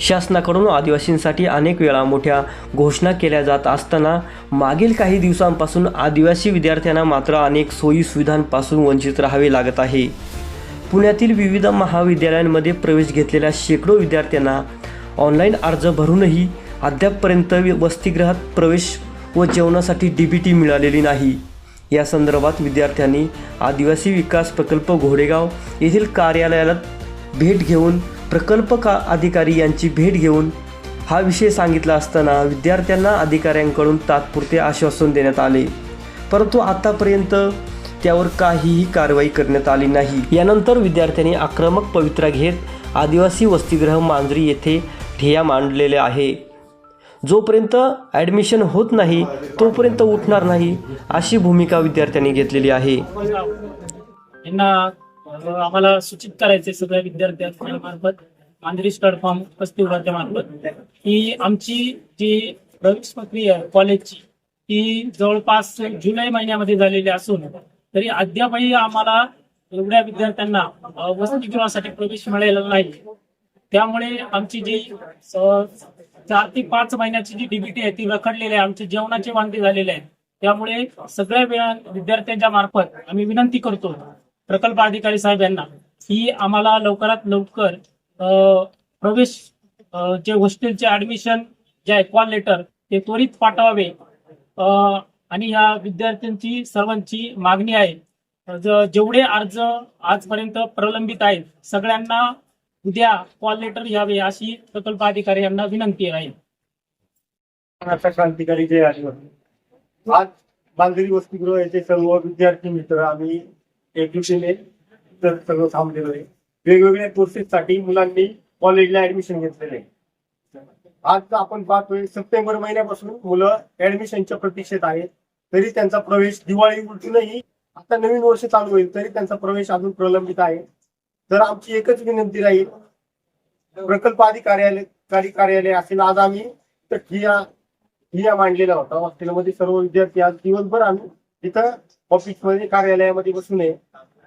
शासनाकडून आदिवासींसाठी अनेक वेळा मोठ्या घोषणा केल्या जात असताना मागील काही दिवसांपासून आदिवासी विद्यार्थ्यांना मात्र अनेक सोयी सुविधांपासून वंचित राहावे लागत आहे. पुण्यातील विविध महाविद्यालयांमध्ये प्रवेश घेतलेल्या शेकडो विद्यार्थ्यांना ऑनलाईन अर्ज भरूनही अद्यापपर्यंत वसतिगृहात प्रवेश व जेवणासाठी डी बी टी मिळालेली नाही. या संदर्भात विद्यार्थ्यांनी आदिवासी विकास प्रकल्प घोडेगाव येथील कार्यालयाला भेट घेऊन प्रकल्प का अधिकारी यांची भेट घेऊन हा विषय सांगितला असताना विद्यार्थ्यांना अधिकाऱ्यांकडून तात्पुरते आश्वासन देण्यात आले. परंतु आतापर्यंत त्यावर काहीही कारवाई करण्यात आली नाही. यानंतर विद्यार्थ्यांनी आक्रमक पवित्रा घेत आदिवासी वसतिगृह मांजरी येथे ठेया मांडलेले आहे. जोपर्यंत ॲडमिशन होत नाही तोपर्यंत उठणार नाही अशी भूमिका विद्यार्थ्यांनी घेतलेली आहे. आम्हाला सूचित करायचे सगळ्या विद्यार्थ्यांमार्फत मांजरी स्टार्ट फॉर्म पस्तीस मार्फत की आमची जी प्रवेश प्रक्रिया आहे कॉलेजची ती जवळपास जुलै महिन्यामध्ये झालेली असून तरी अद्यापही आम्हाला एवढ्या विद्यार्थ्यांना वसतिगृहासाठी प्रवेश मिळालेला नाही. त्यामुळे आमची जी चार ते पाच महिन्याची जी डीबीटी आहे ती रखडलेली आहे. आमचे जेवणाचे वांदे झालेले आहेत. त्यामुळे सगळ्या विद्यार्थ्यांच्या मार्फत आम्ही विनंती करतो प्रकल्प अधिकारी साहेब यांना की आम्हाला लवकरात लवकर अ, प्रवेश जे हॉस्टेलचे ऍडमिशन जे आहे कॉल लेटर ते त्वरित पाठवावे. आणि ह्या विद्यार्थ्यांची सर्वांची मागणी आहे. जेवढे अर्ज आजपर्यंत प्रलंबित आहेत सगळ्यांना उद्या कॉल लेटर यावे अशी प्रकल्प अधिकारी यांना विनंती आहे. आता क्रांतिकारी जय आज बांधरी वसतिगृह येथे सर्व विद्यार्थी मित्र आम्ही एकजुटीने तर सगळं थांबलेलं आहे. वेगवेगळ्या कोर्सेससाठी मुलांनी कॉलेजला ऍडमिशन घेतलेले आहे. आज आपण पाहतोय सप्टेंबर महिन्यापासून मुलं ऍडमिशनच्या प्रतीक्षेत आहेत. तरी त्यांचा प्रवेश दिवाळी उलटूनही आता नवीन वर्ष चालू होईल तरी त्यांचा प्रवेश अजून प्रलंबित आहे. तर आमची एकच विनंती राहील प्रकल्प अधिकारी कार्यालय असेल आज आम्ही तर ठिया ठिया मांडलेला होता. हॉस्टेलमध्ये सर्व विद्यार्थी आज दिवसभर आम्ही तिथं ऑफिसमध्ये कार्यालयामध्ये बसू नये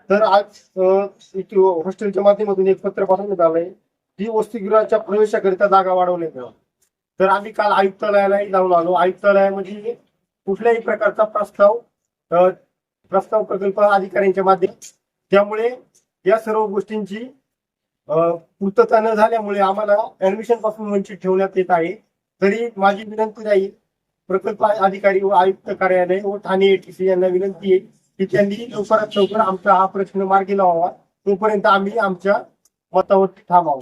तर आज हॉस्टेलच्या माध्यमातून एक पत्र पाठवण्यात आलंय. की वसतिगृहाच्या प्रवेशाकरिता जागा वाढवण्यात यावं तर आम्ही काल आयुक्तालयालाही जाऊन आलो. आयुक्तालयामध्ये कुठल्याही प्रकारचा प्रस्ताव प्रस्ताव प्रकल्प अधिकाऱ्यांच्या माध्यम त्यामुळे या सर्व गोष्टींची पूर्तता न झाल्यामुळे आम्हाला ऍडमिशनपासून वंचित ठेवण्यात येत आहे. तरी माझी विनंती राहील प्रकल्प अधिकारी व आयुक्त कार्यालय व ठाणे एटीसी यांना विनंती आहे की त्यांनी लवकरात लवकर आमचा हा प्रश्न मार्गी लावावा. तोपर्यंत आम्ही आमच्या मतावर थांबावं.